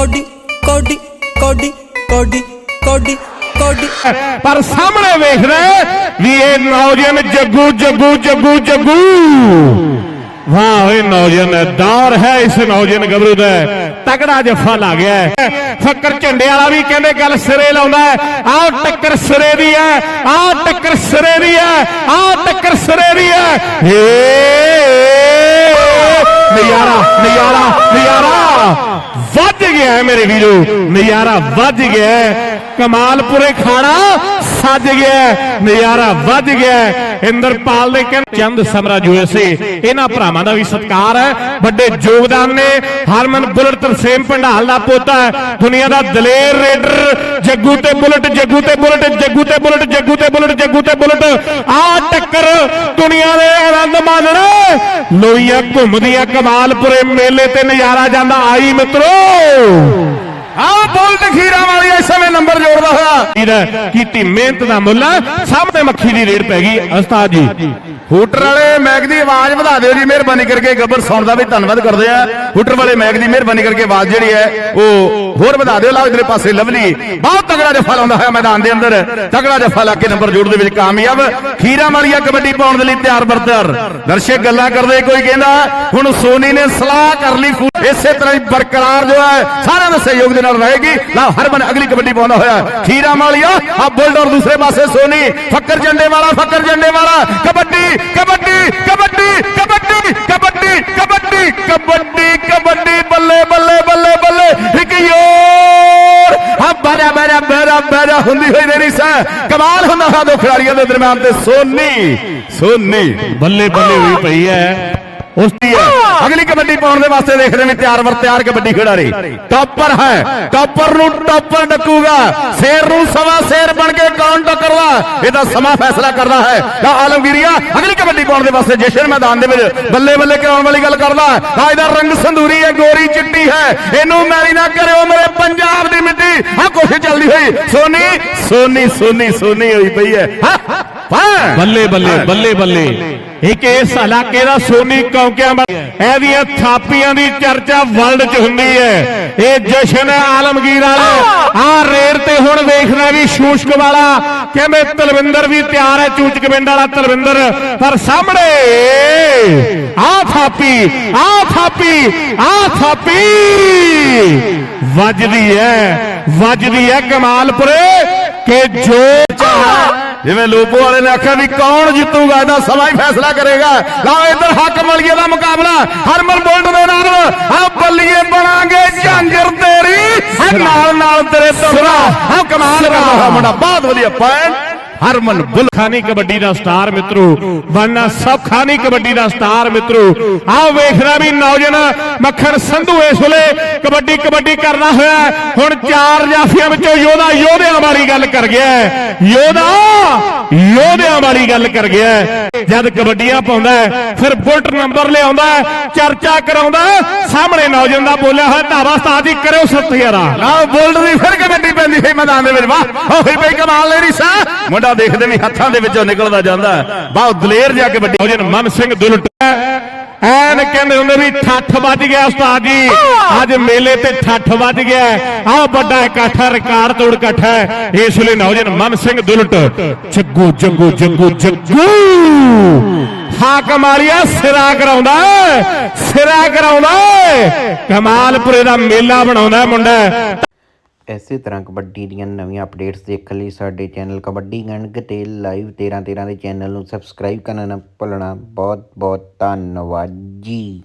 Cody ਕੋਡੀ ਕੋਡੀ ਕੋਡੀ ਕੋਡੀ ਕੋਡੀ। ਪਰ ਸਾਹਮਣੇ ਵੇਖਦਾ ਹੈ ਵੀ ਇਹ ਨੌਜਵਾਨ ਜੱਗੂ ਜੱਗੂ ਜੱਗੂ ਜੱਗੂ। ਵਾਹ ਓਏ ਨੌਜਵਾਨ, ਦੌਰ ਹੈ ਇਸ ਨੌਜਵਾਨ ਗੱਭਰੂ ਦਾ। ਤਗੜਾ ਜੱਫਾ ਲਾ ਗਿਆ ਫੱਕਰ ਝੰਡੇ ਵਾਲਾ ਵੀ ਕਹਿੰਦੇ ਗੱਲ ਸਿਰੇ ਲਾਉਂਦਾ ਆਹ ਟੱਕਰ ਸਿਰੇ ਦੀ ਹੈ, ਆਹ ਟੱਕਰ ਸਿਰੇ ਦੀ ਹੈ, ਆਹ ਟੱਕਰ ਸਿਰੇ ਦੀ ਹੈ। ਏ ਨਜ਼ਾਰਾ ਨਜ਼ਾਰਾ ਨਜ਼ਾਰਾ। ਗਿਆ ਹੈ ਮੇਰੇ ਵੀਰੋ। ਨਜ਼ਾਰਾ ਵੱਜ ਗਿਆ ਕਮਾਲਪੁਰੇ ਖਾਣਾ ਸੱਜ ਗਿਆ ਨਜ਼ਾਰਾ ਵੱਜ ਗਿਆ ਇੰਦਰਪਾਲ ਦੇ ਕਹਿੰਦੇ ਚੰਦ ਸਮਰਾ ਯੂਐਸਏ ਇਹਨਾਂ ਭਰਾਵਾਂ ਦਾ ਵੀ ਸਤਿਕਾਰ ਹੈ। ਵੱਡੇ ਯੋਗਦਾਨ ਨੇ। ਹਰਮਨ ਬੁਲਟ ਤਰਸੇਮ ਭੰਡਾਲ ਦਾ ਪੋਤਾ ਹੈ। ਦੁਨੀਆ ਦਾ ਦਲੇਰ ਰੇਡਰ। ਜੱਗੂ ਤੇ ਬੁਲਟ, ਜੱਗੂ ਤੇ ਬੁਲਟ, ਜੱਗੂ ਤੇ ਬੁਲਟ, ਜੱਗੂ ਤੇ ਬੁਲਟ, ਜੱਗੂ ਤੇ ਬੁਲਟ। ਆ ਟੱਕਰ ਦੁਨੀਆ ਦੇ ਆਨੰਦ ਮਾਣਨ। ਲੋਈਆਂ ਘੁੰਮਦੀਆਂ ਕਮਾਲਪੁਰੇ ਮੇਲੇ ਤੇ ਨਜ਼ਾਰਾ ਜਾਂਦਾ। ਆਈ ਮਿੱਤਰੋ, ਆਹ ਬੁਲਟ ਖੀਰਾ ਵਾਲੀ ਇਸ ਸਮੇਂ ਨੰਬਰ ਕੀਤੀ ਮਿਹਨਤ ਦਾ ਮੁੱਲ ਹੈ। ਸਾਹਮਣੇ ਮੱਖੀ ਦੀ ਰੇਡ ਪੈ ਗਈ। ਉਸਤਾਦ ਜੀ, ਹੂਟਰ ਵਾਲੇ ਮੈਗ ਦੀ ਆਵਾਜ਼ ਵਧਾ ਦਿਓ ਜੀ, ਮਿਹਰਬਾਨੀ ਕਰਕੇ ਗੱਬਰ ਸੌਣ ਦਾ ਵੀ ਧੰਨਵਾਦ ਕਰਦੇ ਆ। ਹੂਟਰ ਵਾਲੇ ਮੈਗ ਦੀ ਮਿਹਰਬਾਨੀ ਕਰਕੇ ਆਵਾਜ਼ ਜਿਹੜੀ ਹੈ, ਉਹ ਹੋਰ ਵਧਾ ਦਿਓ। ਲਾਓ ਇਧਰੇ ਪਾਸੇ ਲਵਲੀ। ਬਹੁਤ ਤਗੜਾ ਜਫਾ ਲਾਉਂਦਾ ਹੋਇਆ ਮੈਦਾਨ ਦੇ ਅੰਦਰ। ਤਗੜਾ ਜਫਾ ਲਾ ਕੇ ਨੰਬਰ ਜੋੜ ਦੇ ਵਿੱਚ ਕਾਮਯਾਬ। ਖੀਰਾ ਵਾਲੀਆ ਕਬੱਡੀ ਪਾਉਣ ਦੇ ਲਈ ਤਿਆਰ ਬਰਤਰ ਦਰਸ਼ਕ ਗੱਲਾਂ ਕਰਦੇ, ਕੋਈ ਕਹਿੰਦਾ, ਹੁਣ ਸੋਨੀ ਨੇ ਸਲਾਹ ਕਰ ਲਈ ਇਸੇ ਤਰ੍ਹਾਂ ਹੀ ਬਰਕਰਾਰ ਜੋ ਹੈ, ਸਾਰਿਆਂ ਦੇ ਸਹਿਯੋਗ ਦੇ ਨਾਲ ਰਹੇਗੀ। ਲਓ ਹਰਮਨ ਅਗਲੀ ਕਬੱਡੀ ਪਾਉਂਦਾ ਹੋਇਆ। ਖੀਰਾ ਵਾਲੀਆ। ਆ ਬੁਲਡਰ ਦੂਸਰੇ ਪਾਸੇ ਸੋਨੀ। ਫੱਕਰ ਜੰਡੇ ਵਾਲਾ, ਫੱਕਰ ਜੰਡੇ ਵਾਲਾ। ਕਬੱਡੀ ਕਬੱਡੀ ਕਬੱਡੀ ਕਬੱਡੀ ਕਬੱਡੀ ਕਬੱਡੀ ਕਬੱਡੀ ਕਬੱਡੀ। ਬੱਲੇ ਬੱਲੇ ਬੱਲੇ ਬੱਲੇ। ਇੱਕ ਯੋਰ। ਆ ਬੜਾ ਬੜਾ ਬੜਾ ਬੜਾ ਹੁੰਦੀ ਹੋਈ ਦੇਣੀ ਸਾ। ਕਮਾਲ ਹੁੰਦਾ ਹੈ ਖਿਡਾਰੀਆਂ ਦੇ ਦਰਮਿਆਨ ਤੇ ਸੋਨੀ ਸੋਨੀ। ਬੱਲੇ ਬੱਲੇ ਹੋਈ ਪਈ ਹੈ। ਉਸ ਦੀ ਹੈ। ਅਗਲੀ ਕਬੱਡੀ ਪਾਉਣ ਦੇ ਵਾਸਤੇ ਦੇਖਦੇ ਨੇ ਤਿਆਰ ਵਰ ਤਿਆਰ ਕਬੱਡੀ ਖਿਡਾਰੀ। ਟੌਪਰ ਹੈ। ਟੌਪਰ ਨੂੰ ਟੌਪਰ ਡੱਕੂਗਾ। ਸ਼ੇਰ ਨੂੰ ਸਵਾ ਸ਼ੇਰ ਬਣ ਕੇ ਕੌਣ ਟੱਕਰਦਾ ਇਹਦਾ ਸਮਾਂ ਫੈਸਲਾ ਕਰਦਾ ਹੈ। ਤਾਂ ਆਲਮਗੀਰੀਆ ਅਗਲੀ ਕਬੱਡੀ ਪਾਉਣ ਦੇ ਵਾਸਤੇ ਜਸ਼ਨ ਮੈਦਾਨ ਦੇ ਵਿੱਚ ਬੱਲੇ ਬੱਲੇ ਕਰਾਉਣ ਵਾਲੀ ਗੱਲ ਕਰਦਾ ਆ ਇਹਦਾ ਰੰਗ ਸੰਧੂਰੀ ਹੈ ਗੋਰੀ ਚਿੱਟੀ ਹੈ। ਇਹਨੂੰ ਮੈਲੀ ਨਾ ਕਰਿਓ ਮੇਰੇ ਪੰਜਾਬ ਦੀ ਮਿੱਟੀ। ਆ ਕੋਸ਼ਿਸ਼ ਚੱਲਦੀ ਹੋਈ। ਸੋਨੀ ਸੋਨੀ ਸੋਨੀ ਸੋਨੀ ਹੋਈ ਪਈ ਹਾਂ। ਬੱਲੇ ਬੱਲੇ ਬੱਲੇ ਬੱਲੇ। ਇੱਕ ਇਸ ਇਲਾਕੇ ਦਾ ਸੋਨੀ ਕੌਂਕਿਆਂ ਇਹਦੀਆਂ ਥਾਪੀਆਂ ਦੀ ਚਰਚਾ ਵਰਲਡ 'ਚ ਹੁੰਦੀ ਹੈ। ਇਹ ਜਸ਼ਨ ਹੈ ਆਲਮਗੀਰ ਵਾਲਾ। ਆ ਰੇਡ ਤੇ ਹੁਣ ਵੇਖਣਾ ਵੀ ਸ਼ੂਸ਼ਕ ਵਾਲਾ। ਕਹਿੰਦੇ ਤਲਵਿੰਦਰ ਵੀ ਤਿਆਰ ਹੈ, ਚੂਚਕ ਪਿੰਡ ਵਾਲਾ ਤਲਵਿੰਦਰ। ਪਰ ਸਾਹਮਣੇ ਆ ਥਾਪੀ ਆ ਥਾਪੀ ਆ ਥਾਪੀ। ਵੱਜਦੀ ਹੈ ਵੱਜਦੀ ਹੈ ਕਮਾਲਪੁਰੇ। ਕਿ ਜੋ ਚਾਹ ਜਿਵੇਂ ਲੋਪੋ ਵਾਲੇ ਨੇ ਆਖਿਆ ਵੀ ਕੌਣ ਜਿੱਤੂਗਾ ਇਹਦਾ ਸਮਾਂ ਹੀ ਫੈਸਲਾ ਕਰੇਗਾ। ਲਓ ਇੱਧਰ ਹੱਕ ਮਲੀਏ ਦਾ ਮੁਕਾਬਲਾ। ਹਰਮਨ ਬੋਲਟ ਦੇ ਨਾਲ ਆ ਬੱਲੀਏ ਬਣਾਂਗੇ ਝਾਂਜਰ ਤੇਰੀ। ਨਾਲ ਨਾਲ ਤੇਰੇ ਤੋਰਾ ਆ ਕਮਾਲ ਕਰਦਾ ਮੁੰਡਾ। ਬਹੁਤ ਵਧੀਆ ਪੁਆਇੰਟ ਹਰਮਨ ਬੁਲ ਖਾਨੀ ਕਬੱਡੀ ਦਾ ਸਟਾਰ ਮਿੱਤਰੋ ਬਣਨਾ ਸੌਖਾ ਕਬੱਡੀ ਦਾ ਸਟਾਰ ਮਿੱਤਰੋ। ਆਓ ਵੇਖਣਾ ਵੀ ਨੌਜਵਾਨ ਮੱਖਣ ਸੰਧੂ ਇਸ ਵੇਲੇ ਕਬੱਡੀ ਕਬੱਡੀ ਕਰਦਾ ਹੋਇਆ ਹੁਣ ਚਾਰ ਜਾਫੀਆਂ ਵਿੱਚੋਂ ਯੋਧਾ ਯੋਧਿਆਂ ਵਾਲੀ ਗੱਲ ਕਰ ਗਿਆ ਯੋਧਾ ਯੋਧਿਆਂ ਵਾਲੀ ਗੱਲ ਕਰ ਗਿਆ ਜਦ ਕਬੱਡੀਆਂ ਪਾਉਂਦਾ ਫਿਰ ਬੁਲਟ ਨੰਬਰ ਲਿਆਉਂਦਾ ਚਰਚਾ ਕਰਾਉਂਦਾ ਸਾਹਮਣੇ ਨੌਜਵਾਨ ਦਾ ਬੋਲਿਆ ਹੋਇਆ ਧਾਵਾ ਉਸਤਾਦ ਜੀ, ਕਰਿਓ ਸੱਤ ਹਜ਼ਾਰਾਂ। ਲਓ ਬੁਲਟ ਦੀ ਫਿਰ ਕਬੱਡੀ ਪੈਂਦੀ ਹੈ ਮੈਦਾਨ ਦੇ ਵਿੱਚ। ਵਾਹ ਹੋਈ ਪਈ ਕਮਾਲ ਲੈ ਰਹੀ ਸਾ ਮੁੰਡਾ ਦੇਖਦੇ ਵੀ ਹੱਥਾਂ ਦੇ ਵਿੱਚੋਂ ਨਿਕਲਦਾ ਜਾਂਦਾ। ਬਹੁਤ ਦਲੇਰ ਜਾ ਕੇ ਵੱਡੀ ਨੌਜਵਾਨ ਮਨ ਸਿੰਘ ਦੁਲਟ ਐਨ ਕਹਿੰਦੇ ਹੁੰਦੇ ਵੀ ਠੱਠ ਵੱਜ ਗਿਆ ਉਸਤਾਦ ਜੀ। ਅੱਜ ਮੇਲੇ ਤੇ ਠੱਠ ਵੱਜ ਗਿਆ। ਆਹ ਵੱਡਾ ਇਕੱਠ ਰਿਕਾਰਡ ਤੋੜ ਇਕੱਠ ਹੈ। ਇਸ ਵੇਲੇ ਨੌਜਵਾਨ ਮਨ ਸਿੰਘ ਦੁਲਟ ਜੱਗੂ ਜੱਗੂ ਜੱਗੂ ਜੱਗੂ। ਹਾਕਮ ਵਾਲੀਆ ਸਿਰਾ ਕਰਾਉਂਦਾ ਸਿਰਾ ਕਰਾਉਂਦਾ ਕਮਾਲਪੁਰੇ ਦਾ ਮੇਲਾ ਬਣਾਉਂਦਾ ਮੁੰਡਾ। ਇਸੇ ਤਰ੍ਹਾਂ ਕਬੱਡੀ ਦੀਆਂ ਨਵੀਆਂ ਅਪਡੇਟਸ ਦੇਖਣ ਲਈ ਸਾਡੇ ਚੈਨਲ ਕਬੱਡੀ ਗੰਢ ਗਟੇਲ ਲਾਈਵ 13 13 ਦੇ ਚੈਨਲ ਨੂੰ ਸਬਸਕ੍ਰਾਈਬ ਕਰਨਾ ਨਾ ਭੁੱਲਣਾ। ਬਹੁਤ ਬਹੁਤ ਧੰਨਵਾਦ ਜੀ।